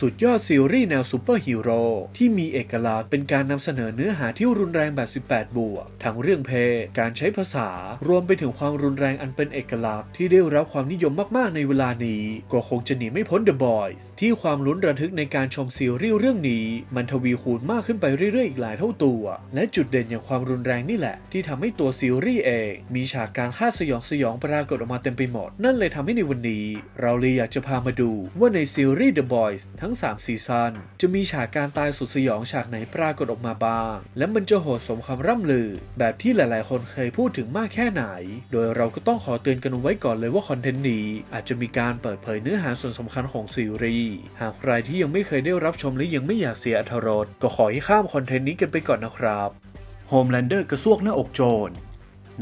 สุดยอดซีรีส์แนวซูเปอร์ฮีโร่ที่มีเอกลักษณ์เป็นการนำเสนอเนื้อหาที่รุนแรงแบบ 18 บวก ทั้งเรื่องเพศการใช้ภาษา รวมไปถึงความรุนแรงอันเป็นเอกลักษณ์ที่ได้รับความนิยมมากๆในเวลานี้ ก็คงจะหนีไม่พ้น The Boys ที่ความลุ้นระทึกในการชมซีรีส์เรื่องนี้ มันทวีคูณมากขึ้นไปเรื่อยๆอีกหลายเท่าตัว และจุดเด่นอย่างความรุนแรงนี่แหละ ที่ทำให้ตัวซีรีส์เองมีฉากการฆ่าสยองสยองปรากฏออกมาเต็มไปหมด นั่นเลยทำให้ในวันนี้ เราเลยอยากจะพามาดูว่าในซีรีส์ The Boys ทั้ง 3 ซีซั่นจะมีฉากการตายสุดสยองฉากไหนปรากฏออกมาบ้าง และมันจะโหดสมคำร่ำลือ แบบที่หลายๆ คนเคยพูดถึงมากแค่ไหน โดยเราก็ต้องขอเตือนกันไว้ก่อนเลยว่าคอนเทนต์นี้อาจจะมีการเปิดเผยเนื้อหาส่วนสำคัญของซีรีส์หากใครที่ยังไม่เคยได้รับชมและยังไม่อยากเสียอรรถรสก็ขอให้ข้ามคอนเทนต์นี้กันไปก่อนนะครับโฮมแลนเดอร์กระซวกหน้าอกโจร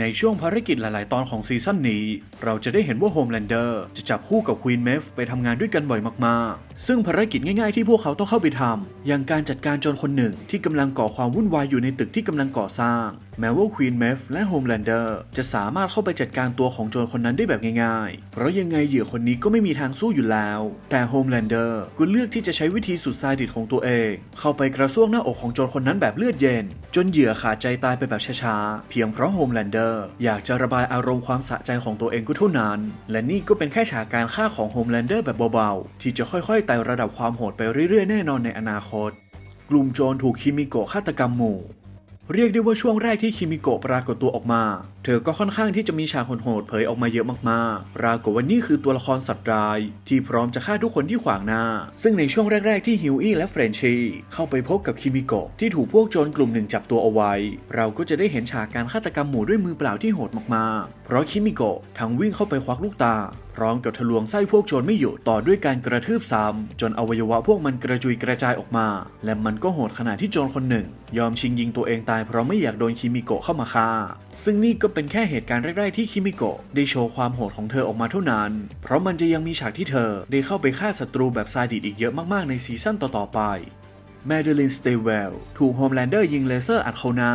ในช่วงภารกิจหลาย ๆ ตอนของซีซั่นนี้ เราจะได้เห็นว่าโฮมแลนเดอร์จะจับคู่กับควีนเมฟไปทำงานด้วยกันบ่อยมาก ๆซึ่งภารกิจง่ายๆที่พวกเขาต้องเข้าไปทำอย่างการจัดการโจรคนหนึ่งที่กำลังก่อความวุ่นวายอยู่ในตึกที่กำลังก่อสร้าง แม้ว่าควีนเมฟและโฮมแลนเดอร์จะสามารถเข้าไปจัดการตัวของโจรคนนั้นได้แบบง่ายๆ เพราะยังไงเหยื่อคนนี้ก็ไม่มีทางสู้อยู่แล้ว แต่โฮมแลนเดอร์ก็เลือกที่จะใช้วิธีสุดซาดิสของตัวเอง เข้าไปกระซวกหน้าอกของโจรคนนั้นแบบเลือดเย็น จนเหยื่อขาดใจตายไปแบบช้าๆ เพียงเพราะโฮมแลนเดอร์อยากจะระบายอารมณ์ความสะใจของตัวเองก็เท่านั้น และนี่ก็เป็นแค่ฉากการฆ่าของโฮมแลนเดอร์แบบเบาๆที่จะค่อยไต่ระดับความโหดไปเรื่อยๆ แน่นอนในอนาคต กลุ่มโจรถูกคิมิโกะฆาตกรรมหมู่ เรียกได้ว่าช่วงแรกที่คิมิโกะปรากฏตัวออกมาเธอก็ค่อนข้างที่จะมีฉากโหดๆเผยออกมาเยอะมากๆ ปรากฏว่านี่คือตัวละครสัตว์ร้าย ที่พร้อมจะฆ่าทุกคนที่ขวางหน้า ซึ่งในช่วงแรก ๆ ที่ฮิวอี้และเฟรนชีเข้าไปพบกับคิมิโกะที่ถูกพวกโจรกลุ่มหนึ่งจับตัวเอาไว้ เราก็จะได้เห็นฉากการฆาตกรรมหมู่ด้วยมือเปล่าที่โหดมากๆ เพราะคิมิโกะทั้งวิ่งเข้าไปควักลูกตาพร้อมกับทะลวงไส้พวกโจรไม่หยุดต่อด้วยการกระทืบซ้ำจนอวัยวะพวกมันกระจุยกระจายออกมา และมันก็โหดขนาดที่โจรคนหนึ่ง ยอมชิงยิงตัวเองตายเพราะไม่อยากโดนคิมิโกะเข้ามาฆ่าซึ่งนี่ก็เป็นแค่เหตุการณ์แรกๆที่คิมิโกะได้โชว์ความโหดของเธอออกมาเท่านั้น เพราะมันจะยังมีฉากที่เธอได้เข้าไปฆ่าศัตรูแบบซาดิสอีกเยอะมากๆในซีซั่นต่อๆไป แมเดลิน สเตเวล ถูกโฮมแลนเดอร์ยิงเลเซอร์อัดเข้าหน้า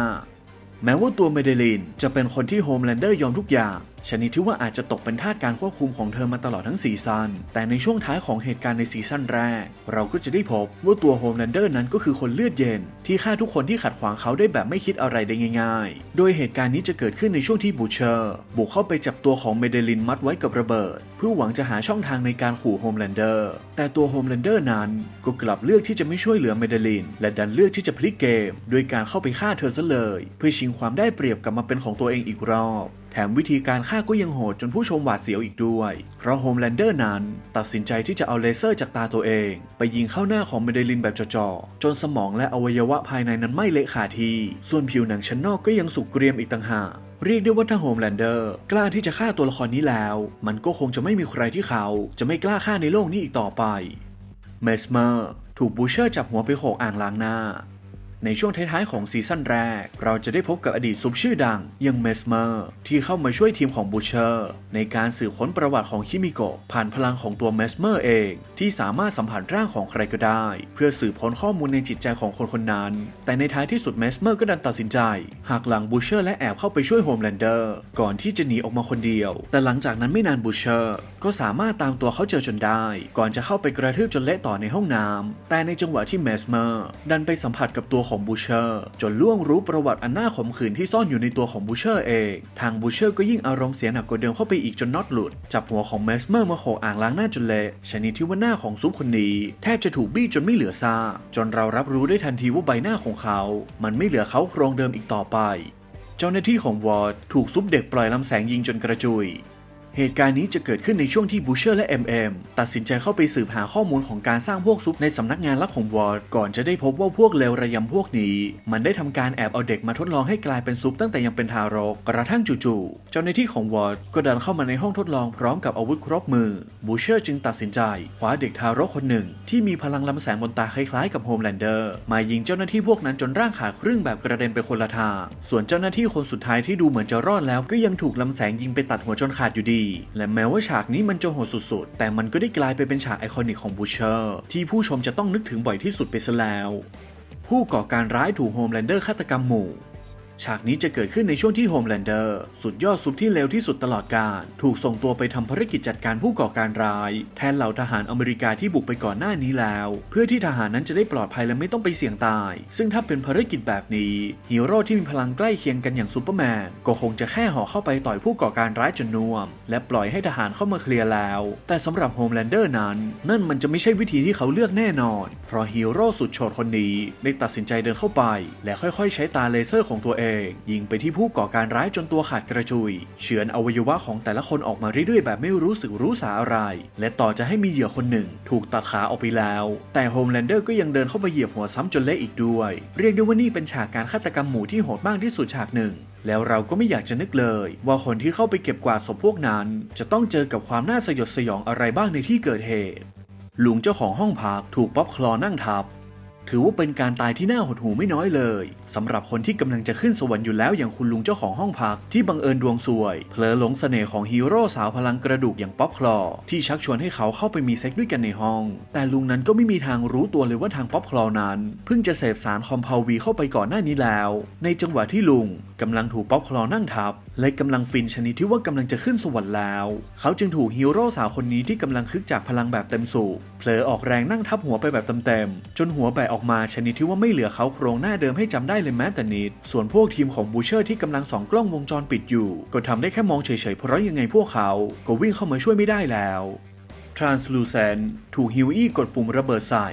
แม้ว่าตัวเมเดลินจะเป็นคนที่โฮมแลนเดอร์ยอมทุกอย่าง ชนิดที่ว่าอาจจะตกเป็นทาสการควบคุมของเธอมาตลอดทั้งซีซั่น แต่ในช่วงท้ายของเหตุการณ์ในซีซั่นแรก เราก็จะได้พบว่าตัวโฮมแลนเดอร์นั้นก็คือคนเลือดเย็น ที่ฆ่าทุกคนที่ขัดขวางเขาได้แบบไม่คิดอะไรได้ง่าย ๆ โดยเหตุการณ์นี้จะเกิดขึ้นในช่วงที่บูเชอร์บุกเข้าไปจับตัวของเมเดลินมัดไว้กับระเบิด เพื่อหวังจะหาช่องทางในการขู่โฮมแลนเดอร์แต่ตัวโฮมแลนเดอร์นั้นก็กลับเลือกที่จะไม่ช่วยเหลือเมเดลิน และดันเลือกที่จะพลิกเกม โดยการเข้าไปฆ่าเธอซะเลย เพื่อชิงความได้เปรียบกลับมาเป็นของตัวเองอีกรอบ ถมวิธีการฆ่าก็ยังโหดจนผู้ชมหวาดเสียวอีกด้วย เพราะโฮมแลนเดอร์นั้น ตัดสินใจที่จะเอาเลเซอร์จากตาตัวเอง ไปยิงเข้าหน้าของเมเดลินแบบจ่อๆ จนสมองและอวัยวะภายในนั้นไม้เละขาดที ส่วนผิวหนังชั้นนอกก็ยังสุกเกรียมอีกต่างหากเรียกได้ว่าถ้าโฮมแลนเดอร์กล้าที่จะฆ่าตัวละครนี้แล้ว มันก็คงจะไม่มีใครที่เขาจะไม่กล้าฆ่าในโลกนี้อีกต่อไปเมสเมอร์ถูกบูเชอร์จับหัวไปโขกอ่างล้างหน้า ในช่วงท้ายๆของซีซั่นแรก เราจะได้พบกับอดีตซุปชื่อดังอยังเมสเมอร์ที่เข้ามาช่วยทีมของบูเชอร์ในการสืบค้นประวัติของคิมิโกะผ่านพลังของตัวเมสเมอร์เอง ที่สามารถสัมผัสร่างของใครก็ได้ เพื่อสืบค้นข้อมูลในจิตใจของคนคนนั้น แต่ในท้ายที่สุดเมสเมอร์ก็ดันตัดสินใจหักหลังบูเชอร์และแอบเข้าไปช่วยโฮมแลนเดอร์ก่อนที่จะหนีออกมาคนเดียว แต่หลังจากนั้นไม่นานบูเชอร์ก็สามารถตามตัวเขาเจอจนได้ ก่อนจะเข้าไปกระทืบจนเละต่อในห้องน้ำแต่ในจังหวะที่เมสเมอร์ดันไปสัมผัสกับตัวของบูเชอร์ จนล่วงรู้ประวัติอันน่าขมขื่นที่ซ่อนอยู่ในตัวของบูเชอร์เอง ทางบูเชอร์ก็ยิ่งอารมณ์เสียหนักกว่าเดิมเข้าไปอีกจนน็อตหลุด จับหัวของเมสเมอร์มาโขกอ่างล้างหน้าจนเละชนิดที่ว่าหน้าของซุปคนนี้ แทบจะถูกบี้จนไม่เหลือซาจนเรารับรู้ได้ทันทีว่าใบหน้าของเขา มันไม่เหลือเขาโครงเดิมอีกต่อไป เจ้าหน้าที่ของวอร์ดถูกซุปเด็กปล่อยลำแสงยิงจนกระจุย เหตุการณ์นี้จะเกิดขึ้นในช่วงที่บูเชอร์และ MM ตัดสินใจเข้าไปสืบหาข้อมูลของการสร้างพวกซุปในสำนักงานลับของวอร์ดก่อนจะได้พบว่าพวกเลวระยำพวกนี้ มันได้ทำการแอบเอาเด็กมาทดลองให้กลายเป็นซุปตั้งแต่ยังเป็นทารก กระทั่งจู่ๆเจ้าหน้าที่ของวอร์ดก็ดินเข้ามาในห้องทดลองพร้อมกับอาวุธครบมือบูเชอร์จึงตัดสินใจคว้าเด็กทารกคนหนึ่ง ที่มีพลังลำแสงบนตาคล้ายๆกับโฮมแลนเดอร์มายิงเจ้าหน้าที่พวกนั้นจนร่างขาดครึ่งแบบกระเด็นไปคนละทางส่วนเจ้าหน้าที่คนสุดท้ายที่ดูเหมือนจะรอดแล้วก็ยังถูกลำแสงยิงไปตัดหัวจนขาดอยู่ดีและแม้ว่าฉากนี้มันจะโหดสุดๆ แต่มันก็ได้กลายไปเป็นฉากไอคอนิกของบูเชอร์ที่ผู้ชมจะต้องนึกถึงบ่อยที่สุดไปซะแล้ว ผู้ก่อการร้ายถูกโฮมแลนเดอร์ฆาตกรรมหมู่ ฉากนี้จะเกิดขึ้นในช่วงที่โฮมแลนเดอร์สุดยอดซุปที่เลวที่สุดตลอดการ ถูกส่งตัวไปทำภารกิจจัดการผู้ก่อการร้าย แทนเหล่าทหารอเมริกาที่บุกไปก่อนหน้านี้แล้ว เพื่อที่ทหารนั้นจะได้ปลอดภัยและไม่ต้องไปเสี่ยงตาย ซึ่งถ้าเป็นภารกิจแบบนี้ฮีโร่ที่มีพลังใกล้เคียงกันอย่างซูเปอร์แมนก็คงจะแค่ห่อเข้าไปต่อยผู้ก่อการร้ายจนน่วม และปล่อยให้ทหารเข้ามาเคลียร์แล้ว แต่สำหรับโฮมแลนเดอร์นั้น นั่นมันจะไม่ใช่วิธีที่เขาเลือกแน่นอน เพราะฮีโร่สุดโฉดคนนี้ได้ตัดสินใจเดินเข้าไป และค่อยๆ ใช้ตาเลเซอร์ของตัวเองยิงไปที่ผู้ก่อการร้ายจนตัวขาดกระจุย เฉือนอวัยวะของแต่ละคนออกมาเรื่อยๆ แบบไม่รู้สึกรู้สาอะไร และต่อจะให้มีเหยื่อคนหนึ่ง ถูกตัดขาออกไปแล้ว แต่โฮมแลนเดอร์ก็ยังเดินเข้าไปเหยียบหัวซ้ำจนเละอีกด้วย เรียกได้ว่านี่เป็นฉากการฆาตกรรมหมู่ที่โหดมากที่สุดฉากหนึ่งแล้วเราก็ไม่อยากจะนึกเลย ว่าคนที่เข้าไปเก็บกวาดศพพวกนั้น จะต้องเจอกับความน่าสยดสยองอะไรบ้างในที่เกิดเหตุลุงเจ้าของห้องพักถูกป๊อปคลอนั่งทับ ถือว่าเป็นการตายที่น่าหดหูไม่น้อยเลยสำหรับคนที่กำลังจะขึ้นสวรรค์อยู่แล้วอย่างคุณลุงเจ้าของห้องพักที่บังเอิญดวงซวยเผลอหลงเสน่ห์ของฮีโร่สาวพลังกระดูกอย่างป๊อปคลอ ที่ชักชวนให้เขาเข้าไปมีเซ็กด้วยกันในห้อง แต่ลุงนั้นก็ไม่มีทางรู้ตัวเลยว่าทางป๊อปคลอนั้น เพิ่งจะเสพสารคอมเพลวีเข้าไปก่อนหน้านี้แล้ว ในจังหวะที่ลุง กำลังถูกป๊อปคลอนั่งทับ และกำลังฟินชนิดที่ว่ากำลังจะขึ้นสวรรค์แล้ว เขาจึงถูกฮีโร่สาวคนนี้ที่กำลังคึกจากพลังแบบเต็มสูบเผลอออกแรงนั่งทับหัวไปแบบเต็มๆจนหัวแบะออกมาชนิดที่ว่าไม่เหลือเขาโครงหน้าเดิมให้จำได้เลยแม้แต่นิด ส่วนพวกทีมของบูเชอร์ที่กำลังส่องกล้องวงจรปิดอยู่ ก็ทำได้แค่มองเฉยๆเพราะยังไงพวกเขาก็วิ่งเข้ามาช่วยไม่ได้แล้ว Translucent ถูกฮิวอี้กดปุ่มระเบิดใส่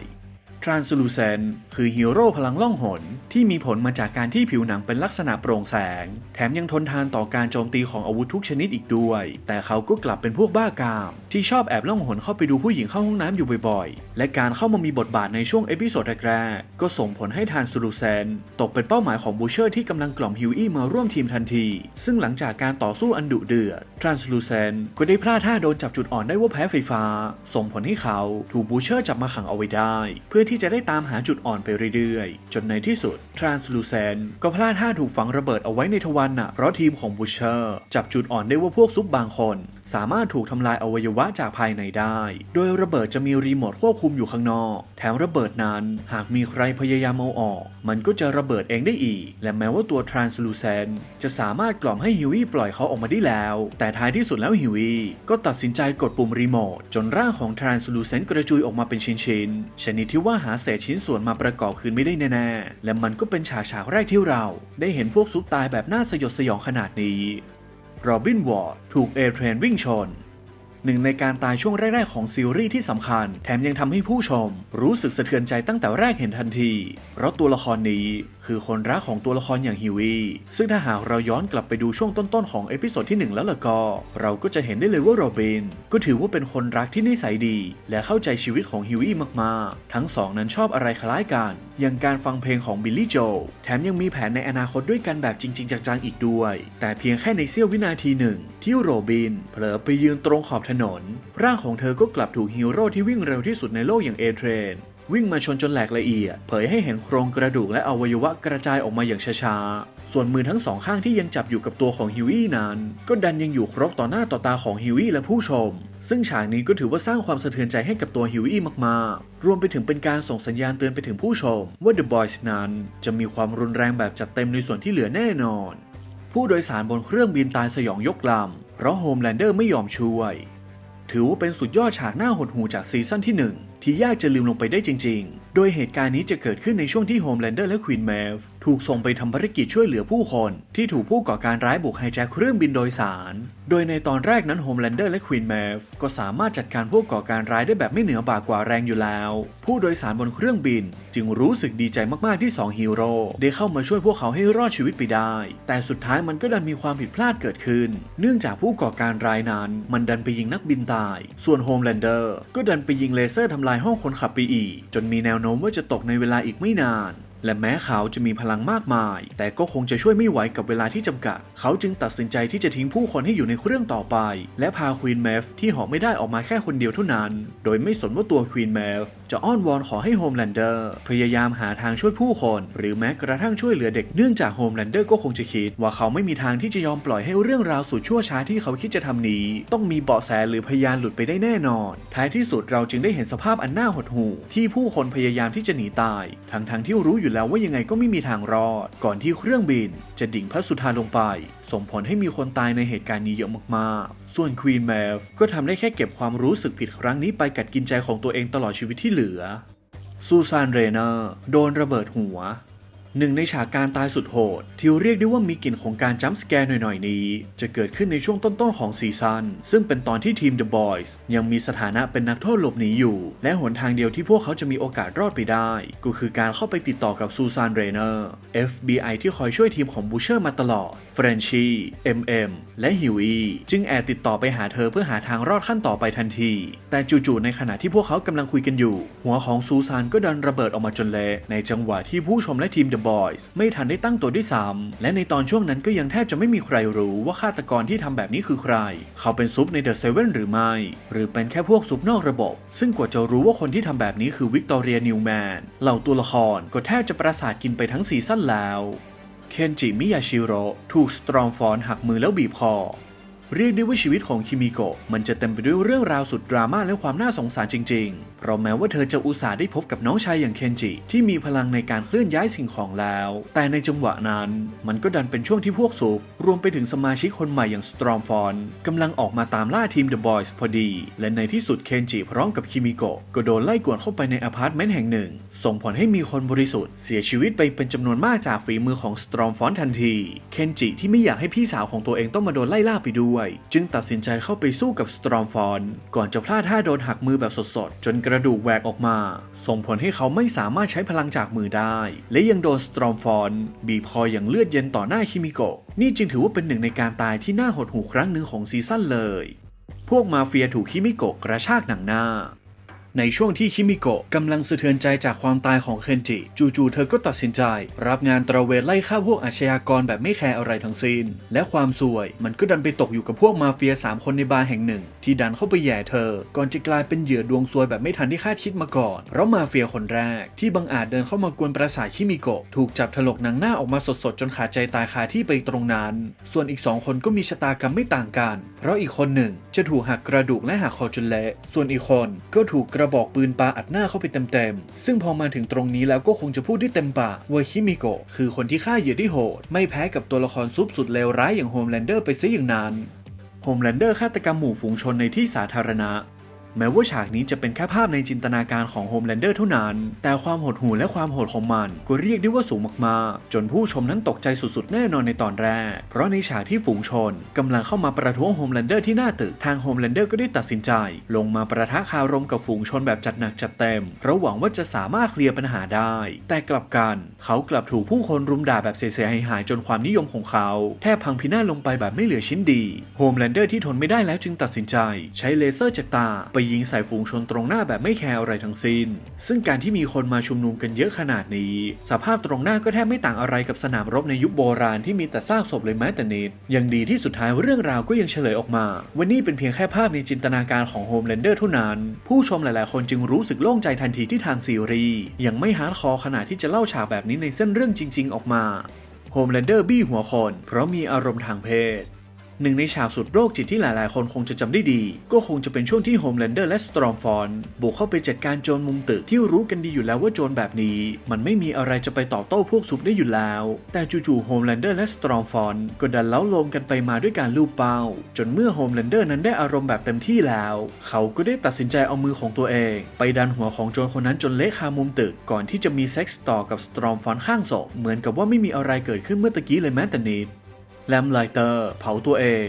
ทรานสูลูเซนคือฮีโร่พลังล่องหนที่มีผลมาจากการที่ผิวหนังเป็นลักษณะโปร่งแสง แถมยังทนทานต่อการโจมตีของอาวุธทุกชนิดอีกด้วย แต่เขาก็กลับเป็นพวกบ้ากาม ที่ชอบแอบล่องหนเข้าไปดูผู้หญิงเข้าห้องน้ำอยู่บ่อยๆ และการเข้ามามีบทบาทในช่วงเอพิโซดแรกๆก็ส่งผลให้ Translucent ตกเป็นเป้าหมายของบูเชอร์ที่กำลังกล่อมฮิวอี้มาร่วมทีมทันที ซึ่งหลังจากการต่อสู้อันดุเดือด Translucent ก็ได้พลาดท่าโดนจับจุดอ่อนได้ว่าแพ้ไฟฟ้า ส่งผลให้เขาถูกบูเชอร์จับมาขังเอาไว้ได้ เพื่อที่จะได้ตามหาจุดอ่อนไปเรื่อยๆ จนในที่สุด Translucent ก็พลาดท่าถูกฝังระเบิดเอาไว้ในทวารหนะเพราะทีมของบูเชอร์จับจุดอ่อนได้ว่าพวกซุปบางคน สามารถถูกทำลายอวัยวะจากภายในได้ โดยระเบิดจะมีรีโมทควบคุมอยู่ข้างนอก แถมระเบิดนั้นหากมีใครพยายามเอาออก มันก็จะระเบิดเองได้อีก และแม้ว่าตัว Translucent จะสามารถกล่อมให้ฮิวี่ปล่อยเขาออกมาได้แล้ว แต่ท้ายที่สุดแล้วฮิวี่ก็ตัดสินใจกดปุ่มรีโมทจนร่างของ Translucent กระจุยออกมาเป็นชิ้นๆชนิดที่ว่าหาเศษชิ้นส่วนมาประกอบคืนไม่ได้แน่ๆและมันก็เป็นฉากฉากแรกที่เรา ได้เห็นพวกซุปตายแบบน่าสยดสยองขนาดนี้โรบินวอร์ดถูกเอเทรนวิ่งชน หนึ่งในการตายช่วงแรก ๆ ของซีรีส์ที่สำคัญ แถมยังทำให้ผู้ชม รู้สึกสะเทือนใจตั้งแต่แรกเห็นทันที เพราะตัวละครนี้คือคนรักของตัวละครอย่างฮิวีซึ่งถ้าหากเราย้อนกลับไปดูช่วงต้นๆของเอพิโซดที่ 1 แล้วล่ะก็ เราก็จะเห็นได้เลยว่าโรบิน ก็ถือว่าเป็นคนรักที่นิสัยดี และเข้าใจชีวิตของฮิวีมากๆ ทั้งสองนั้นชอบอะไรคล้ายกัน อย่างการฟังเพลงของบิลลี่โจแถมยังมีแผนในอนาคตด้วยกันแบบจริง ๆจังๆอีกด้วย แต่เพียงแค่ในเสี้ยววินาทีหนึ่ง ที่โรบินเผลอไปยืนตรงขอบถนน ร่างของเธอก็กลับถูกฮีโร่ที่วิ่งเร็วที่สุดในโลกอย่างเอเทรนวิ่งมาชนจนแหลกละเอียด เผยให้เห็นโครงกระดูกและอวัยวะกระจายออกมาอย่างช้าๆ ส่วนมือทั้งสองข้างที่ยังจับอยู่กับตัวของฮิวี่นั้น ก็ดันยังอยู่ครบต่อหน้าต่อตาของฮิวี่และผู้ชม ซึ่งฉากนี้ก็ถือว่าสร้างความสะเทือนใจให้กับตัวฮิวี่มากๆ รวมไปถึงเป็นการส่งสัญญาณเตือนไปถึงผู้ชม ว่า The Boys นั้น จะมีความรุนแรงแบบจัดเต็มในส่วนที่เหลือแน่นอน ผู้โดยสารบนเครื่องบินตายสยองยกลำเพราะโฮมแลนเดอร์ไม่ยอมช่วย ถือว่าเป็นสุดยอดฉากหน้าหดหูจากซีซั่นที่ 1 ที่ยากจะลืมลงไปได้จริง ๆ โดยเหตุการณ์นี้จะเกิดขึ้นในช่วงที่โฮมแลนเดอร์และควีนแมฟ ถูกส่งไปทำภารกิจช่วยเหลือผู้คน ที่ถูกผู้ก่อการร้ายบุกไฮแจ็คเครื่องบินโดยสาร โดยในตอนแรกนั้นโฮมแลนเดอร์และควีนแมฟก็สามารถจัดการพวกก่อการร้ายได้แบบไม่เหนือบากกว่าแรงอยู่แล้ว ผู้โดยสารบนเครื่องบิน จึงรู้สึกดีใจมากๆที่สองฮีโร่ได้เข้ามาช่วยพวกเขาให้รอดชีวิตไปได้ แต่สุดท้ายมันก็ดันมีความผิดพลาดเกิดขึ้น เนื่องจากผู้ก่อการร้ายนั้น มันดันไปยิงนักบินตาย ส่วนโฮมแลนเดอร์ก็ดันไปยิงเลเซอร์ทำลายห้องคนขับไปอีก จนมีแนวโน้มว่าจะตกในเวลาอีกไม่นาน และแม้เขาจะมีพลังมากมาย แต่ก็คงจะช่วยไม่ไหวกับเวลาที่จำกัด เขาจึงตัดสินใจที่จะทิ้งผู้คนให้อยู่ในเครื่องต่อไป และพาควีนแมฟที่หาะไม่ได้ออกมาแค่คนเดียวเท่านั้น โดยไม่สนว่าตัวควีนแมฟจะอ้อนวอนขอให้โฮมแลนเดอร์พยายามหาทางช่วยผู้คน หรือแม้กระทั่งช่วยเหลือเด็กเนื่องจากโฮมแลนเดอร์ก็คงจะคิด ว่าเขาไม่มีทางที่จะยอมปล่อยให้เรื่องราวสุดชั่วช้าที่เขาคิดจะทำนี้ ต้องมีเบาะแสหรือพยานหลุดไปได้แน่นอน ท้ายที่สุดเราจึงได้เห็นสภาพอันน่าหดหู่ที่ผู้คนพยายามที่จะหนีตาย ทั้งๆที่รู้อยู่แล้วแล้วว่ายังไงก็ไม่มีทางรอด ก่อนที่เครื่องบินจะดิ่งพระสุธาลงไป ส่งผลให้มีคนตายในเหตุการณ์นี้เยอะมากๆ ส่วนควีนแมฟก็ทำได้แค่เก็บความรู้สึกผิดครั้งนี้ไปกัดกินใจของตัวเองตลอดชีวิตที่เหลือซูซานเรเนอร์โดนระเบิดหัว หนึ่งในฉากการตายสุดโหด ที่เรียกได้ว่ามีกลิ่นของการจัมป์สแกร์หน่อยๆ นี้ จะเกิดขึ้นในช่วงต้นๆ ของซีซั่นซึ่งเป็นตอนที่ทีม The Boys ยังมีสถานะเป็นนักโทษหลบหนีอยู่ และหนทางเดียวที่พวกเขาจะมีโอกาสรอดไปได้ ก็คือการเข้าไปติดต่อกับซูซานเรเนอร์ FBI ที่คอยช่วยทีมของบูเชอร์มาตลอดเฟรนชีเอ็มเอ็มและฮิวอีจึงแอบติดต่อไปหาเธอเพื่อหาทางรอดขั้นต่อไปทันที แต่จู่ๆในขณะที่พวกเขากำลังคุยกันอยู่ หัวของซูซานก็ดันระเบิดออกมาจนเละในจังหวะที่ผู้ชมและทีม The Boys ไม่ทันได้ตั้งตัวด้วยซ้ำและในตอนช่วงนั้นก็ยังแทบจะไม่มีใครรู้ว่าฆาตกรที่ทำแบบนี้คือใคร เขาเป็นซุปใน The Seven หรือไม่ หรือเป็นแค่พวกซุปนอกระบบ ซึ่งกว่าจะรู้ว่าคนที่ทำแบบนี้คือวิกตอเรียนิวแมนเหล่าตัวละครก็แทบจะประสาทกินไปทั้งซีซั่นแล้วเคนจิมิยาชิโร่ถูกสตรองฟอนหักมือแล้วบีบคอ เรียกได้ว่าชีวิตของคิมิโกะมันจะเต็มไปด้วยเรื่องราวสุดดราม่าและความน่าสงสารจริงๆ เพราะแม้ว่าเธอจะอุตส่าห์ได้พบกับน้องชายอย่างเคนจิ ที่มีพลังในการเคลื่อนย้ายสิ่งของแล้ว แต่ในจังหวะนั้น มันก็ดันเป็นช่วงที่พวกซุปรวมไปถึงสมาชิกคนใหม่อย่างสตรองฟอนกำลังออกมาตามล่าทีม The Boys พอดี และในที่สุดเคนจิพร้อมกับคิมิโกะก็โดนไล่กวดเข้าไปในอพาร์ตเมนต์แห่งหนึ่ง ส่งผลให้มีคนบริสุทธิ์เสียชีวิตไปเป็นจำนวนมากจากฝีมือของสตรองฟอนทันที เคนจิที่ไม่อยากให้พี่สาวของตัวเองต้องมาโดนไล่ล่าไปด้วยจึงตัดสินใจเข้าไปสู้กับสตรอมฟอนก่อนจะพลาดท่าโดนหักมือแบบสดๆ จนกระดูกแหวกออกมา ส่งผลให้เขาไม่สามารถใช้พลังจากมือได้ และยังโดนสตรอมฟอนบีบคออย่างเลือดเย็นต่อหน้าคิมิโกะนี่จึงถือว่าเป็นหนึ่งในการตายที่น่าหดหู่ครั้งหนึ่งของซีซั่นเลย พวกมาเฟียถูกคิมิโกะกระชากหนังหน้า ในช่วงที่คิมิโกะกำลังสะเทือนใจจากความตายของเคนจิ จู่ๆเธอก็ตัดสินใจ รับงานตระเวนไล่ฆ่าพวกอาชญากรแบบไม่แคร์อะไรทั้งสิ้น และความซวยมันก็ดันไปตกอยู่กับพวกมาเฟีย 3 คนในบาร์แห่งหนึ่ง ที่ดันเข้าไปแย่เธอ ก่อนจะกลายเป็นเหยื่อดวงซวยแบบไม่ทันที่คาดคิดมาก่อน เพราะมาเฟียคนแรก ที่บังอาจเดินเข้ามากวนประสาทคิมิโกะถูกจับถลกหนังหน้าออกมาสดๆจนขาดใจตายคาที่ไปตรงนั้น ส่วนอีกสองคนก็มีชะตากรรมไม่ต่างกัน เพราะอีกคนหนึ่งจะถูกหักกระดูกและหักคอจนเละส่วนอีกคนก็ถูกกระระบอกปืนปาอัดหน้าเข้าไปเต็มๆ ซึ่งพอมาถึงตรงนี้แล้วก็คงจะพูดได้เต็มปากว่าฮิมิโกะคือคนที่ฆ่าเหยื่อที่โหด ไม่แพ้กับตัวละครซุปสุดเลวร้ายอย่างโฮมแลนเดอร์ไปซะอย่างนั้นโฮมแลนเดอร์ฆาตกรรมหมู่ฝูงชนในที่สาธารณะ แม้ว่าฉากนี้จะเป็นแค่ภาพในจินตนาการของโฮมแลนเดอร์เท่านั้น แต่ความโหดหู่และความโหดของมันก็เรียกได้ว่าสูงมากๆ จนผู้ชมนั้นตกใจสุดๆ แน่นอนในตอนแรก เพราะในฉากที่ฝูงชนกำลังเข้ามาประท้วงโฮมแลนเดอร์ที่หน้าตึก ทางโฮมแลนเดอร์ก็ได้ตัดสินใจ ลงมาประทะคารมกับฝูงชนแบบจัดหนักจัดเต็ม เพราะหวังว่าจะสามารถเคลียร์ปัญหาได้ แต่กลับกัน เขากลับถูกผู้คนรุมด่าแบบเสียหายจนความนิยมของเขาแทบพังพินาศลงไปแบบไม่เหลือชิ้นดีโฮมแลนเดอร์ที่ทนไม่ได้แล้วจึงตัดสินใจ ใช้เลเซอร์จากตาไปยิงใส่ฝูงชนตรงหน้าแบบไม่แคร์อะไรทั้งสิ้น ซึ่งการที่มีคนมาชุมนุมกันเยอะขนาดนี้ สภาพตรงหน้าก็แทบไม่ต่างอะไรกับสนามรบในยุคโบราณที่มีแต่ซากศพเลยแม้แต่นิดยังดีที่สุดท้ายเรื่องราวก็ยังเฉลยออกมาว่านี่เป็นเพียงแค่ภาพในจินตนาการของโฮมแลนเดอร์เท่านั้น ผู้ชมหลาย ๆ คนจึงรู้สึกโล่งใจทันทีที่ทางซีรีส์ยังไม่ฮาร์ดคอร์ขนาดที่จะเล่าฉากแบบนี้ในเส้นเรื่องจริง ๆ ออกมาโฮมแลนเดอร์บี้หัวคนเพราะมีอารมณ์ทางเพศ หนึ่งในฉากสุดโรคจิตที่หลายๆ คนคงจะจำได้ดี ก็คงจะเป็นช่วงที่โฮมแลนเดอร์และสตรอมฟอนบุกเข้าไปจัดการโจรมุมตึกที่รู้กันดีอยู่แล้วว่าโจรแบบนี้ มันไม่มีอะไรจะไปตอบโต้พวกซุปได้อยู่แล้ว แต่จู่ๆโฮมแลนเดอร์และสตรอมฟอนก็ดันเล้าลมกันไปมาด้วยการลูบเป้า จนเมื่อโฮมแลนเดอร์นั้นได้อารมณ์แบบเต็มที่แล้ว เขาก็ได้ตัดสินใจเอามือของตัวเอง ไปดันหัวของโจรคนนั้นจนเละคามุมตึกก่อนที่จะมีเซ็กส์ต่อกับสตรอมฟอนข้างศพเหมือนกับว่าไม่มีอะไรเกิดขึ้นเมื่อตะกี้เลยแม้แต่นิด แลมไลเตอร์เผาตัวเอง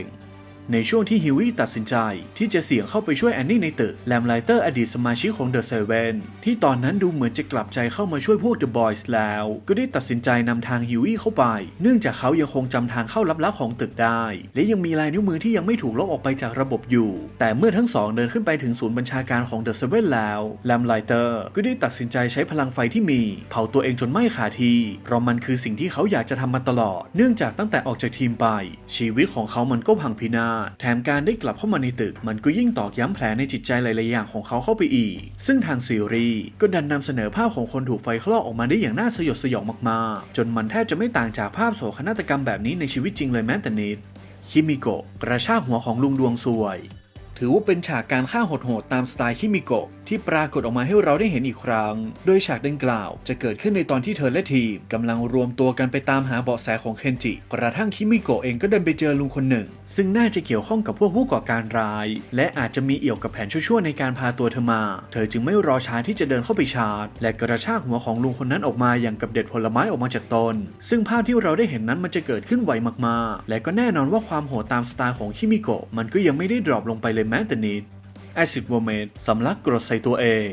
ในช่วงที่ฮิวี่ตัดสินใจ ที่จะเสี่ยงเข้าไปช่วยแอนนี่ในตึกแลมไลเตอร์อดีตสมาชิกของเดอะเซเว่นที่ตอนนั้นดูเหมือนจะกลับใจเข้ามาช่วยพวกเดอะบอยส์แล้ว ก็ได้ตัดสินใจนำทางฮิวี่เข้าไป เนื่องจากเขายังคงจำทางเข้าลับๆของตึกได้ และยังมีลายนิ้วมือที่ยังไม่ถูกลบออกไปจากระบบอยู่ แต่เมื่อทั้งสองเดินขึ้นไปถึงศูนย์บัญชาการของเดอะเซเว่นแล้วแลมไลเตอร์ก็ได้ตัดสินใจใช้พลังไฟที่มี เผาตัวเองจนไหม้ขาทีเพราะมันคือสิ่งที่เขาอยากจะทำมาตลอด เนื่องจากตั้งแต่ออกจากทีมไป ชีวิตของเขามันก็พังพินาศแถมการได้กลับเข้ามาในตึก มันก็ยิ่งตอกย้ำแผลในจิตใจหลายๆอย่างของเขาเข้าไปอีก ซึ่งทางซีรีส์ก็ดันนำเสนอภาพของคนถูกไฟคลอกออกมาได้อย่างน่าสยดสยองมากๆ จนมันแทบจะไม่ต่างจากภาพโศกนาฏกรรมแบบนี้ในชีวิตจริงเลยแม้แต่นิด คิมิโกะกระชากหัวของลุงดวงซวย ถือว่าเป็นฉากการฆ่าโหดๆตามสไตล์คิมิโกะที่ปรากฏออกมาให้เราได้เห็นอีกครั้ง โดยฉากดังกล่าวจะเกิดขึ้นในตอนที่เธอและทีมกำลังรวมตัวกันไปตามหาเบาะแสของเคนจิ กระทั่งคิมิโกะเองก็เดินไปเจอลุงคนหนึ่งซึ่งน่าจะเกี่ยวข้องกับพวกผู้ก่อการร้าย และอาจจะมีเอี่ยวกับแผนชั่วๆในการพาตัวเธอมา เธอจึงไม่รอช้าที่จะเดินเข้าไปชาร์จ และกระชากหัวของลุงคนนั้นออกมาอย่างกับเด็ดผลไม้ออกมาจากต้นซึ่งภาพที่เราได้เห็นนั้นมันจะเกิดขึ้นไวมากๆ และก็แน่นอนว่าความโหดตามสไตล์ของคิมิโกะมันก็ยังไม่ได้ดรอปลงไปเลยแม้แต่นิดแอซิดโวเมนสำลักกรดใส่ตัวเอง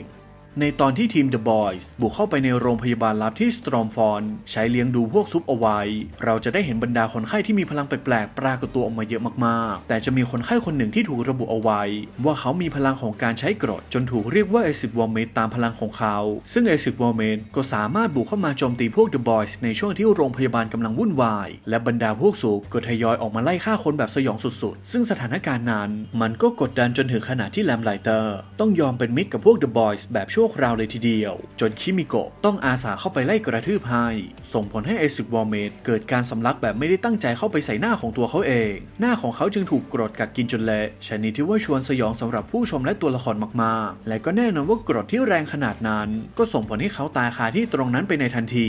ในตอนที่ทีม The Boys บุกเข้าไปในโรงพยาบาลลับที่สตรอมฟอนใช้เลี้ยงดูพวกซุปเอาไว้ เราจะได้เห็นบรรดาคนไข้ที่มีพลังแปลกๆ ปรากฏตัวออกมาเยอะมากๆ แต่จะมีคนไข้คนหนึ่งที่ถูกระบุเอาไว้ ว่าเขามีพลังของการใช้กรดจนถูกเรียกว่าเอซิดวอมเมตตามพลังของเขา ซึ่งเอซิดวอมเมตก็สามารถบุกเข้ามาโจมตีพวก The Boys ในช่วงที่โรงพยาบาลกำลังวุ่นวาย และบรรดาพวกซุปก็ทยอยออกมาไล่ฆ่าคนแบบสยองสุดๆ ซึ่งสถานการณ์นั้น มันก็กดดันจนถึงขนาดที่แลมไลเตอร์ ต้องยอมเป็นมิตรกับพวก The Boys แบบชั่วคราวเลยทีเดียว จนคิมิโกะต้องอาสาเข้าไปไล่กระทืบให้ส่งผลให้เอซิกวอร์เมดเกิดการสำลักแบบไม่ได้ตั้งใจเข้าไปใส่หน้าของตัวเขาเอง หน้าของเขาจึงถูกกรดกัดกินจนเละชนิดที่ว่าชวนสยองสำหรับผู้ชมและตัวละครมากๆ และก็แน่นอนว่ากรดที่แรงขนาดนั้น ก็ส่งผลให้เขาตายคาที่ตรงนั้นไปในทันที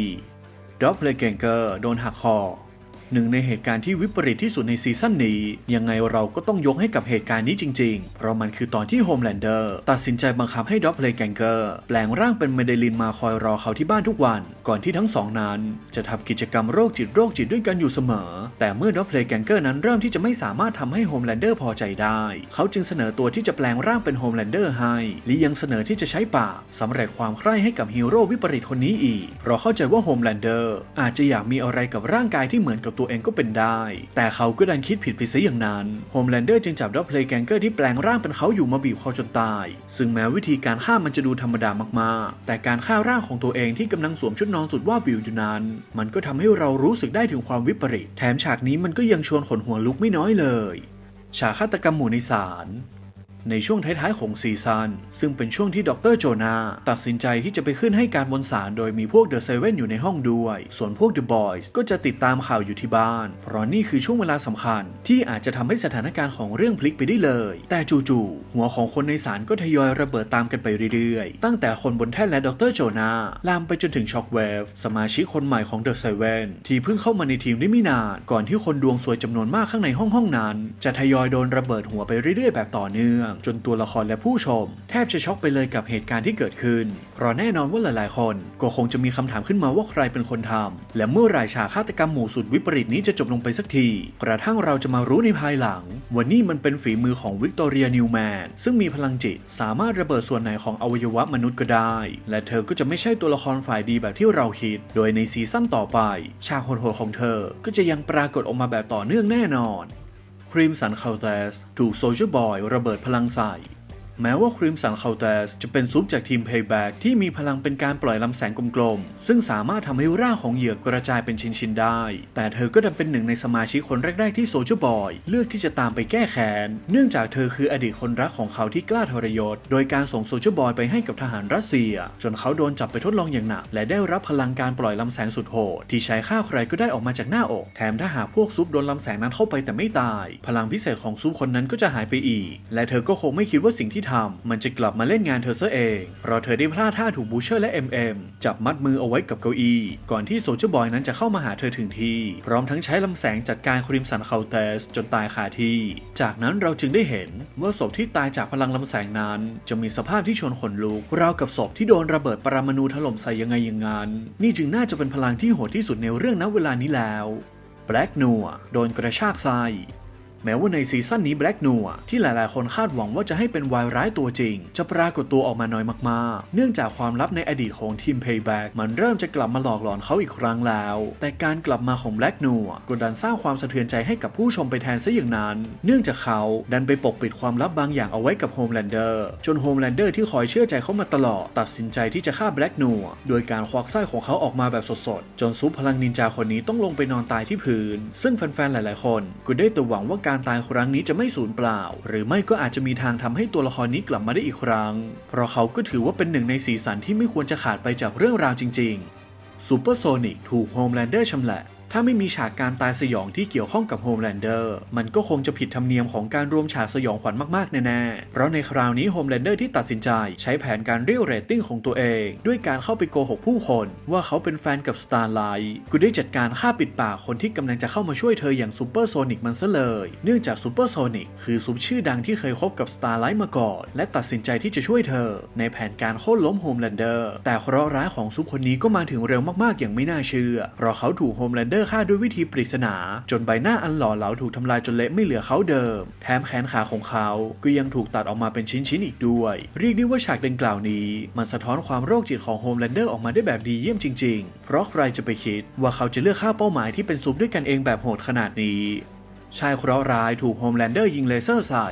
ด็อกเลเกงเกอร์โดนหักคอ หนึ่งในเหตุการณ์ที่วิปริตที่สุดในซีซั่นนี้ ยังไงเราก็ต้องยกให้กับเหตุการณ์นี้จริง ๆ เพราะมันคือตอนที่โฮมแลนเดอร์ตัดสินใจบังคับให้ด็อกเพลย์แกงเกอร์แปลงร่างเป็นเมเดลินมาคอยรอเขาที่บ้านทุกวัน ก่อนที่ทั้งสองนั้น จะทำกิจกรรมโรคจิตโรคจิตด้วยกันอยู่เสมอ แต่เมื่อด็อกเพลย์แกงเกอร์นั้นเริ่มที่จะไม่สามารถทำให้โฮมแลนเดอร์พอใจได้ เขาจึงเสนอตัวที่จะแปลงร่างเป็นโฮมแลนเดอร์ให้และยังเสนอที่จะใช้ปากสำเร็จความใคร่ให้กับฮีโร่วิปริตคนนี้อีก เพราะเข้าใจว่าโฮมแลนเดอร์อาจจะอยากมีอะไรกับร่างกายที่เหมือนกับตัวเองก็เป็นได้ แต่เขาก็ดันคิดผิดไปซะอย่างนั้นโฮมแลนเดอร์จึงจับด็อกเพลย์แกงเกอร์ที่แปลงร่างเป็นเขาอยู่มาบีบคอจนตาย ซึ่งแม้วิธีการฆ่ามันจะดูธรรมดามากๆ แต่การฆ่าร่างของตัวเองที่กำลังสวมชุดนอนสุดว่าบิวอยู่นั้น มันก็ทำให้เรารู้สึกได้ถึงความวิปริต แถมฉากนี้มันก็ยังชวนขนหัวลุกไม่น้อยเลย ฉากฆาตกรรมหมู่ในศาล ในช่วงท้ายๆของซีซันซึ่งเป็นช่วงที่ดรโจนา ตัดสินใจที่จะไปขึ้นให้การบนศาลโดยมีพวกเดอะเซเว่นอยู่ในห้องด้วย ส่วนพวกเดอะบอยส์ก็จะติดตามข่าวอยู่ที่บ้าน เพราะนี่คือช่วงเวลาสำคัญ ที่อาจจะทำให้สถานการณ์ของเรื่องพลิกไปได้เลย แต่จู่ๆหัวของคนในศาลก็ทยอยระเบิดตามกันไปเรื่อยๆ ตั้งแต่คนบนแท่นและดรโจนาลามไปจนถึงช็อคเวฟสมาชิกคนใหม่ของเดอะเซเว่นที่เพิ่งเข้ามาในทีมได้ไม่นาน ก่อนที่คนดวงสวยจำนวนมากข้างในห้องห้องนั้น จะทยอยโดนระเบิดหัวไปเรื่อยๆ แบบต่อเนื่องจนตัวละครและผู้ชม แทบจะช็อกไปเลยกับเหตุการณ์ที่เกิดขึ้น เพราะแน่นอนว่าหลายๆ คนก็คงจะมีคำถามขึ้นมาว่าใครเป็นคนทำและเมื่อไรายฉากฆาตกรรมหมู่สุดวิปริตนี้จะจบลงไปสักที กระทั่งเราจะมารู้ในภายหลังว่านี่มันเป็นฝีมือของวิกตอเรียนิวแมนซึ่งมีพลังจิต สามารถระเบิดส่วนไหนของอวัยวะมนุษย์ก็ได้ และเธอก็จะไม่ใช่ตัวละครฝ่ายดีแบบที่เราคิด โดยในซีซั่นต่อไป ฉากโหดๆของเธอก็จะยังปรากฏออกมาแบบต่อเนื่องแน่นอน ครีมสันคาเตสถูกโซเชียลบอยระเบิดพลังใส่ แม้ว่าครีมสันคาเตสจะเป็นซุปจากทีม Payback ที่มีพลังเป็นการปล่อยลำแสงกลมๆ ซึ่งสามารถทำให้ร่างของเหยื่อกระจายเป็นชิ้นๆได้ แต่เธอก็ดันเป็นหนึ่งในสมาชิกคนแรกๆที่โซเชียลบอย เลือกที่จะตามไปแก้แค้น เนื่องจากเธอคืออดีตคนรักของเขาที่กล้าทรยศ โดยการส่งโซเชียลบอยไปให้กับทหารรัสเซีย จนเขาโดนจับไปทดลองอย่างหนัก และได้รับพลังการปล่อยลำแสงสุดโหดที่ใช้ฆ่าใครก็ได้ออกมาจากหน้าอก แถมถ้าหากพวกซุปโดนลำแสงนั้นเข้าไปแต่ไม่ตาย พลังพิเศษของซุปคนนั้นก็จะหายไปอีก และเธอก็คงไม่คิดว่าสิ่งที่ทำมันจะกลับมาเล่นงานเธอซะเองเพราะเธอได้พลาดท่าถูกบูเชอร์และ MM จับมัดมือเอาไว้กับเก้าอี้ ก่อนที่โซเชียลบอยนั้นจะเข้ามาหาเธอถึงที่ พร้อมทั้งใช้ลำแสงจัดการคริมสันเคาเตสจนตายคาที่ จากนั้นเราจึงได้เห็นว่าศพที่ตายจากพลังลำแสงนั้น จะมีสภาพที่ชวนขนลุกราวกับศพที่โดนระเบิดปรมาณูถล่มใส่ยังไงอย่างนั้นนี่จึงน่าจะเป็นพลังที่โหดที่สุดในเรื่องณเวลานี้แล้วแบล็กนัวโดนกระชากไส้ แม้ว่าในซีซั่นนี้แบล็กนัวที่หลายๆ คนคาดหวังว่าจะให้เป็นวายร้ายตัวจริง จะปรากฏตัวออกมาน้อยมากๆ เนื่องจากความลับในอดีตของทีม Payback มันเริ่มจะกลับมาหลอกหลอนเขาอีกครั้งแล้ว แต่การกลับมาของแบล็กนัวกดดันสร้างความสะเทือนใจให้กับผู้ชมไปแทนซะอย่างนั้น เนื่องจากเขาดันไปปกปิดความลับบางอย่างเอาไว้กับโฮมแลนเดอร์จนโฮมแลนเดอร์ที่คอยเชื่อใจเขามาตลอด ตัดสินใจที่จะฆ่าแบล็กนัวโดยการควักไส้ของเขาออกมาแบบสดๆจนซุปพลังนินจาคนนี้ต้องลงไปนอนตายที่พื้น ซึ่งแฟนๆหลาย ๆ คนก็ได้แต่หวังว่าการการตายครั้งนี้จะไม่สูญเปล่า หรือไม่ก็อาจจะมีทางทำให้ตัวละครนี้กลับมาได้อีกครั้ง เพราะเขาก็ถือว่าเป็นหนึ่งในสีสันที่ไม่ควรจะขาดไปจากเรื่องราวจริงๆซูเปอร์โซนิกถูกโฮมแลนเดอร์ชำแหละ ถ้าไม่มีฉากการตายสยองที่เกี่ยวข้องกับโฮมแลนเดอร์มันก็คงจะผิดธรรมเนียมของการรวมฉากสยองขวัญมากๆแน่ๆ เพราะในคราวนี้โฮมแลนเดอร์ที่ตัดสินใจใช้แผนการเรียกเรตติ้งของตัวเอง ด้วยการเข้าไปโกหกผู้คน ว่าเขาเป็นแฟนกับสตาร์ไลท์กูได้จัดการฆ่าปิดปากคนที่กำลังจะเข้ามาช่วยเธออย่างซูเปอร์โซนิกมันซะเลย เนื่องจากซูเปอร์โซนิกคือซุปชื่อดังที่เคยคบกับสตาร์ไลท์มาก่อน และตัดสินใจที่จะช่วยเธอ ในแผนการโค่นล้มโฮมแลนเดอร์แต่เคราะห์ร้ายของซุปคนนี้ก็มาถึงเร็วมากๆอย่างไม่น่าเชื่อเพราะเขาถูกโฮมแลนเดอร์ฆ่าด้วยวิธีปริศนา จนใบหน้าอันหล่อเหลาถูกทำลายจนเละไม่เหลือเขาเดิม แถมแขนขาของเขาก็ยังถูกตัดออกมาเป็นชิ้นๆอีกด้วย เรียกได้ว่าฉากดังกล่าวนี้ มันสะท้อนความโรคจิตของโฮมแลนเดอร์ออกมาได้แบบดีเยี่ยมจริง ๆ เพราะใครจะไปคิดว่าเขาจะเลือกฆ่าเป้าหมายที่เป็นซุปด้วยกันเองแบบโหดขนาดนี้ ชายเคราะห์ร้ายถูกโฮมแลนเดอร์ยิงเลเซอร์ใส่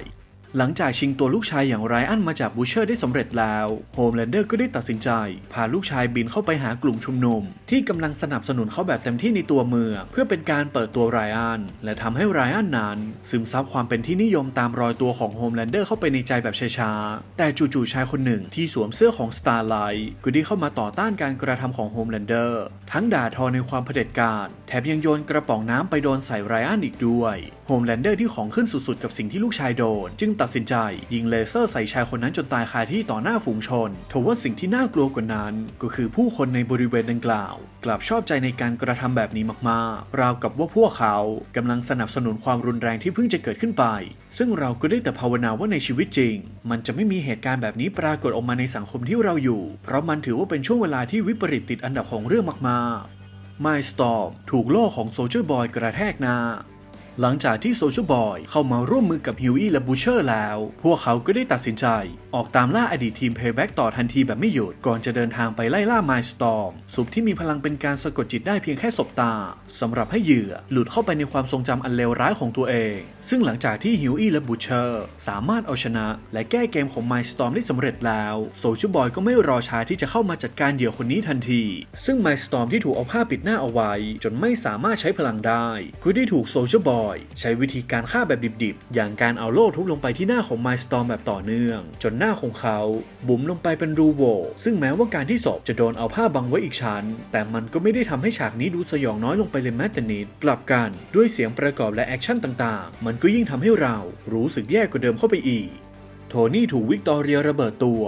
หลังจากชิงตัวลูกชายอย่างไรอันมาจากบูเชอร์ได้สำเร็จแล้วโฮมแลนเดอร์ก็ได้ตัดสินใจ พาลูกชายบินเข้าไปหากลุ่มชุมนุม ที่กำลังสนับสนุนเขาแบบเต็มที่ในตัวเมืองเพื่อเป็นการเปิดตัวไรอันและทำให้ไรอันนั้น ซึมซับความเป็นที่นิยมตามรอยตัวของโฮมแลนเดอร์เข้าไปในใจแบบช้าๆแต่จู่ๆชายคนหนึ่งที่สวมเสื้อของ Starlight ก็ได้เข้ามาต่อต้านการกระทำของโฮมแลนเดอร์ทั้งด่าทอในความเผด็จการแถมยังโยนกระป๋องน้ำไปโดนใส่ไรอันอีกด้วยโฮมแลนเดอร์ที่ของขึ้นสุดๆกับสิ่งที่ลูกชายโดน จึงตัดสินใจ ยิงเลเซอร์ใส่ชายคนนั้นจนตายคาที่ต่อหน้าฝูงชนทว่าสิ่งที่น่ากลัวกว่านั้น ก็คือผู้คนในบริเวณดังกล่าว กลับชอบใจในการกระทำแบบนี้มากๆ ราวกับว่าพวกเขากำลังสนับสนุนความรุนแรงที่เพิ่งจะเกิดขึ้นไป ซึ่งเราก็ได้แต่ภาวนาว่าในชีวิตจริง มันจะไม่มีเหตุการณ์แบบนี้ปรากฏออกมาในสังคมที่เราอยู่ เพราะมันถือว่าเป็นช่วงเวลาที่วิปริตติดอันดับของเรื่องมากๆ My Storm ถูกโล่ของโซเ i อร์บอยกระแทกหน้า หลังจากที่โซเชียลบอยเข้ามาร่วมมือกับฮิวอี้และบูเชอร์แล้ว พวกเขาก็ได้ตัดสินใจ ออกตามล่าอดีตทีมเพย์แบ็กต่อทันทีแบบไม่หยุด ก่อนจะเดินทางไปไล่ล่าไมล์สตอร์มสุปที่มีพลังเป็นการสะกดจิตได้เพียงแค่สบตาสำหรับให้เหยื่อหลุดเข้าไปในความทรงจำอันเลวร้ายของตัวเอง ซึ่งหลังจากที่ฮิวอี้และบูเชอร์สามารถเอาชนะ และแก้เกมของไมล์สตอร์มได้สำเร็จแล้วโซเชียลบอยก็ไม่รอช้าที่จะเข้ามาจัดการเหยื่อคนนี้ทันที ซึ่งไมล์สตอร์มที่ถูกเอาผ้าปิดหน้าเอาไว้ จนไม่สามารถใช้พลังได้ก็ได้ถูกโซเชียลบอยใช้วิธีการฆ่าแบบดิบๆ อย่างการเอาโล่ทุบลงไปที่หน้าของไมล์สตอร์มแบบต่อเนื่อง จนหน้าของเขาบุ๋มลงไปเป็นรูโหว่ซึ่งแม้ว่าการที่ศพจะโดนเอาผ้าบังไว้อีกชั้น แต่มันก็ไม่ได้ทำให้ฉากนี้ดูสยองน้อยลงไปเลยแม้แต่นิด กลับกันด้วยเสียงประกอบและแอคชั่นต่างๆ มันก็ยิ่งทำให้เรารู้สึกแย่กว่าเดิมเข้าไปอีก โทนี่ถูกวิกตอเรียระเบิดตัว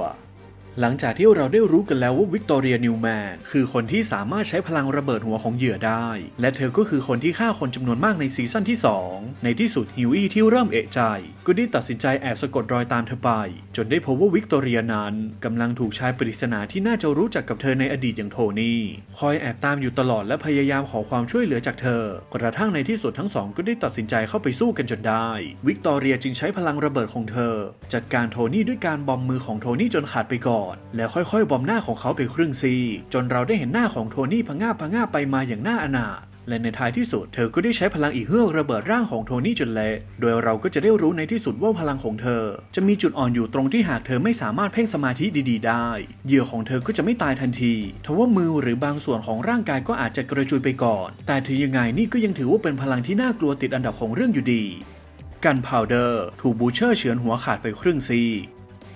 หลังจากที่เราได้รู้กันแล้วว่าวิกตอเรียนิวแมนคือคนที่สามารถใช้พลังระเบิดหัวของเหยื่อได้ และเธอก็คือคนที่ฆ่าคนจำนวนมากในซีซั่นที่ 2 ในที่สุดฮิวอี้ที่เริ่มเอะใจ ก็ได้ตัดสินใจแอบสะกดรอยตามเธอไป จนได้พบว่าวิกตอเรียนั้นกำลังถูกชายปริศนาที่น่าจะรู้จักกับเธอในอดีตอย่างโทนี่คอยแอบตามอยู่ตลอดและพยายามขอความช่วยเหลือจากเธอ กระทั่งในที่สุดทั้งสองก็ได้ตัดสินใจเข้าไปสู้กันจนได้ วิกตอเรียจึงใช้พลังระเบิดของเธอ จัดการโทนี่ด้วยการบอมมือของโทนี่จนขาดไปก่อนแล้วค่อยๆบอมหน้าของเขาไปครึ่งซีจนเราได้เห็นหน้าของโทนี่พะงาพะงาไปมาอย่างน่าอนาถและในท้ายที่สุด เธอก็ได้ใช้พลังอีกเฮือกระเบิดร่างของโทนี่จนเละโดยเราก็จะได้รู้ในที่สุดว่าพลังของเธอ จะมีจุดอ่อนอยู่ตรงที่หากเธอไม่สามารถเพ่งสมาธิดีๆ ได้ เหยื่อของเธอก็จะไม่ตายทันทีทว่ามือหรือบางส่วนของร่างกายก็อาจจะกระจุยไปก่อน แต่ถึงยังไงนี่ก็ยังถือว่าเป็นพลังที่น่ากลัวติดอันดับของเรื่องอยู่ดี กันพาวเดอร์ถูกบูเชอร์เฉือนหัวขาดไปครึ่งซี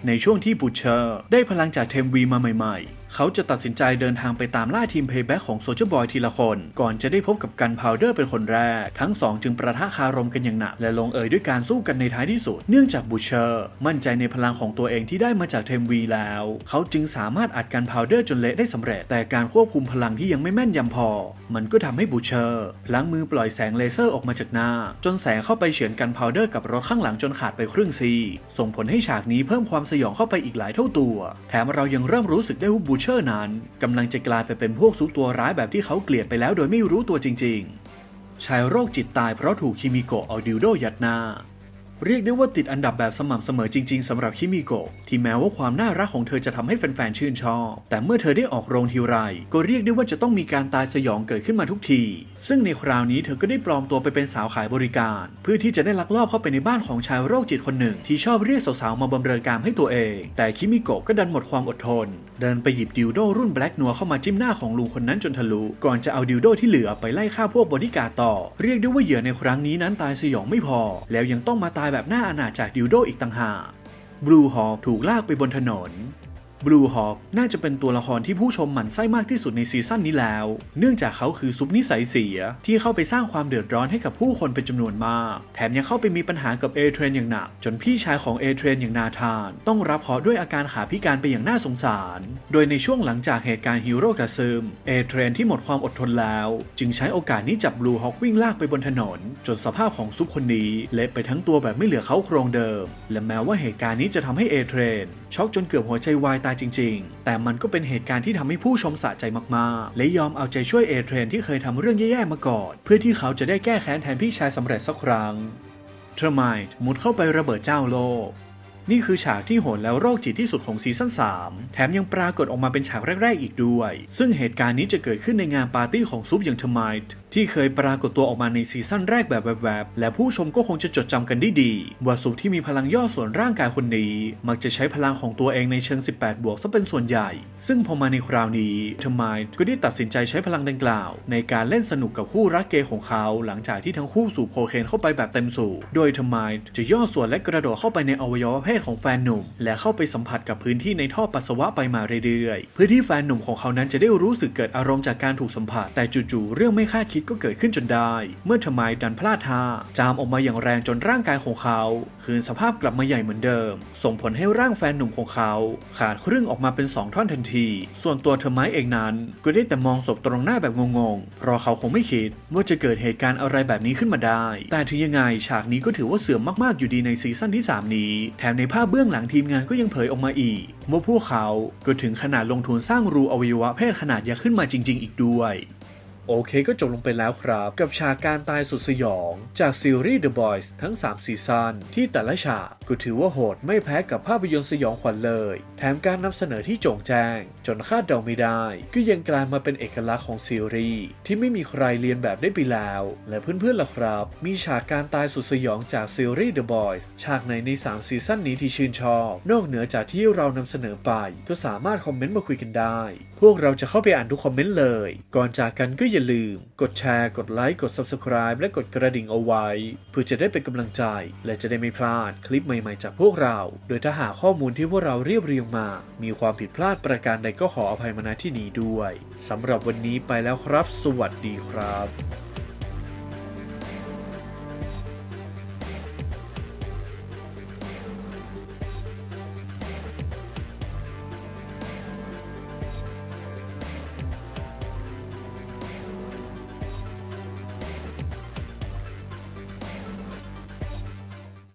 ในช่วงที่บูเชอร์ได้พลังจากเทมวีมาใหม่ๆ เขาจะตัดสินใจเดินทางไปตามล่าทีมเพย์แบ็กของโซเชียลบอยทีละคน ก่อนจะได้พบกับกันพาวเดอร์เป็นคนแรก ทั้งสองจึงประทะคารมกันอย่างหนัก และลงเอยด้วยการสู้กันในท้ายที่สุด เนื่องจากบูเชอร์ มั่นใจในพลังของตัวเองที่ได้มาจากเทมวีแล้ว เขาจึงสามารถอัดกันพาวเดอร์จนเละได้สำเร็จ แต่การควบคุมพลังที่ยังไม่แม่นยำพอ มันก็ทำให้บูเชอร์พลั้งมือปล่อยแสงเลเซอร์ออกมาจากหน้า จนแสงเข้าไปเฉือนกันพาวเดอร์กับรถข้างหลังจนขาดไปครึ่งซีส่งผลให้ฉากนี้เพิ่มความสยองเข้าไปอีกหลายเท่าตัว แถมเรายังเริ่มรู้สึกได้ว่าบูเชอร์นั้นกำลังจะกลายไปเป็นพวกซุปตัวร้ายแบบที่เขาเกลียดไปแล้วโดยไม่รู้ตัวจริงๆ ชายโรคจิตตายเพราะถูกคิมิโกะเอาดิวโดยัดหน้า เรียกได้ว่าติดอันดับแบบสม่ำเสมอจริงๆสำหรับคิมิโกะที่แม้ว่าความน่ารักของเธอจะทำให้แฟนๆชื่นชอบ แต่เมื่อเธอได้ออกโรงทีไร ก็เรียกได้ว่าจะต้องมีการตายสยองเกิดขึ้นมาทุกที ซึ่งในคราวนี้เธอก็ได้ปลอมตัวไปเป็นสาวขายบริการ เพื่อที่จะได้ลักลอบเข้าไปในบ้านของชายโรคจิตคนหนึ่ง ที่ชอบเรียกสาวๆมาบำเรอกามให้ตัวเอง แต่คิมิโกะก็ดันหมดความอดทน เดินไปหยิบดิวโดรุ่นแบล็กนัวเข้ามาจิ้มหน้าของลุงคนนั้นจนทะลุก่อนจะเอาดิวโดที่เหลือไปไล่ฆ่าพวกบอดี้การ์ดต่อ เรียกได้ว่าเหยื่อในครั้งนี้นั้นตายสยองไม่พอ แล้วยังต้องมาตายแบบหน้าอนาจากดิวโดอีกต่างหากบลูฮอคถูกลากไปบนถนน Blue Hawk น่าจะเป็นตัวละครที่ผู้ชมหมั่นไส้มากที่สุดในซีซั่นนี้แล้ว เนื่องจากเขาคือซุปนิสัยเสีย ที่เข้าไปสร้างความเดือดร้อนให้กับผู้คนเป็นจำนวนมาก แถมยังเข้าไปมีปัญหากับเอเทรนอย่างหนัก จนพี่ชายของเอเทรนอย่างนาธาน ต้องรับเคราะห์ด้วยอาการขาพิการไปอย่างน่าสงสาร โดยในช่วงหลังจากเหตุการณ์ฮีโร่กับซึมเอเทรนที่หมดความอดทนแล้ว จึงใช้โอกาสนี้จับบลูฮอกวิ่งลากไปบนถนน จนสภาพของซุปคนนี้เละไปทั้งตัวแบบไม่เหลือเขาโครงเดิม และแม้ว่าเหตุการณ์นี้จะทำให้เอเทรนช็อกจนเกือบหัวใจวายตายจริง ๆ แต่มันก็เป็นเหตุการณ์ที่ทำให้ผู้ชมสะใจมากๆ และยอมเอาใจช่วยเอเทรนที่เคยทำเรื่องแย่ๆมาก่อน เพื่อที่เขาจะได้แก้แค้นแทนพี่ชายสำเร็จสักครั้งเทอร์มต์มุดเข้าไประเบิดเจ้าโลก นี่คือฉากที่โหดแล้วโรคจิตที่สุดของซีซั่น3 แถมยังปรากฏออกมาเป็นฉากแรก ๆ อีกด้วย ซึ่งเหตุการณ์นี้จะเกิดขึ้นในงานปาร์ตี้ของซุปอย่างเทอร์ไมต์ที่เคยปรากฏตัวออกมาในซีซั่นแรกแบบแวบๆ และผู้ชมก็คงจะจดจำกันได้ดี ว่าซุปที่มีพลังย่อส่วนร่างกายคนนี้ มักจะใช้พลังของตัวเองในเชิง 18 บวกซะเป็นส่วนใหญ่ ซึ่งพอมาในคราวนี้เทอร์ไมต์ก็ได้ตัดสินใจใช้พลังดังกล่าว ในการเล่นสนุกกับคู่รักเกย์ของเขา หลังจากที่ทั้งคู่สูบโคเคนเข้าไปแบบเต็มสูบโดยเทอร์ไมต์จะย่อส่วนและกระโดดเข้าไปในอวัยวะเพศของแฟนหนุ่ม และเข้าไปสัมผัสกับพื้นที่ในท่อปัสสาวะไปมาเรื่อยๆ เพื่อที่แฟนหนุ่มของเขานั้นจะได้รู้สึกเกิดอารมณ์จากการถูกสัมผัส แต่จู่ๆเรื่องไม่คาดคิดก็เกิดขึ้นจนได้ เมื่อทำไมดันพลาดท่าจามออกมาอย่างแรงจนร่างกายของเขา คืนสภาพกลับมาใหญ่เหมือนเดิม ส่งผลให้ร่างแฟนหนุ่มของเขา ขาดครึ่งออกมาเป็น 2 ท่อนทันที ส่วนตัวเธอไม้เองนั้น ก็ได้แต่มองศพตรงหน้าแบบงงๆ เพราะเขาคงไม่คิดว่าจะเกิดเหตุการณ์อะไรแบบนี้ขึ้นมาได้ แต่ถึงยังไงฉากนี้ก็ถือว่าเสื่อมมากๆอยู่ดีในซีซั่นที่ 3 นี้ แถมในภาพเบื้องหลังทีมงานก็ยังเผยออกมาอีกว่าพวกเขาก็ถึงขนาดลงทุนสร้างรูอวัยวะเพศขนาดยักษ์ขึ้นมาจริง ๆ อีกด้วยโอเคก็จบลงไปแล้วครับ กับฉากการตายสุดสยอง จากซีรีส์ The Boys ทั้ง 3 ซีซั่นที่แต่ละฉาก ก็ถือว่าโหดไม่แพ้กับภาพยนตร์สยองขวัญเลย แถมการนำเสนอที่โจ่งแจ้ง จนคาดเดาไม่ได้ ก็ยังกลายมาเป็นเอกลักษณ์ของซีรีส์ที่ไม่มีใครเรียนแบบได้ไปแล้ว และเพื่อนๆล่ะครับ มีฉากการตายสุดสยองจากซีรีส์ The Boys ฉากไหนใน 3 ซีซั่นนี้ที่ชื่นชอบ นอกเหนือจากที่เรานำเสนอไป ก็สามารถคอมเมนต์มาคุยกันได้ พวกเราจะเข้าไปอ่านทุกคอมเมนต์เลย ก่อนจากกันก็อย่าลืม กดแชร์กดไลค์กด Subscribe และกดกระดิ่งเอาไว้ เพื่อจะได้เป็นกำลังใจ และจะได้ไม่พลาดคลิปใหม่ม่ๆจากพวกเรา โดยถ้าหากข้อมูลที่พวกเราเรียบเรียงมา มีความผิดพลาดประการใดก็ขออภัยมาณที่นี้ด้วยสำหรับวันนี้ไปแล้วครับ สวัสดีครับ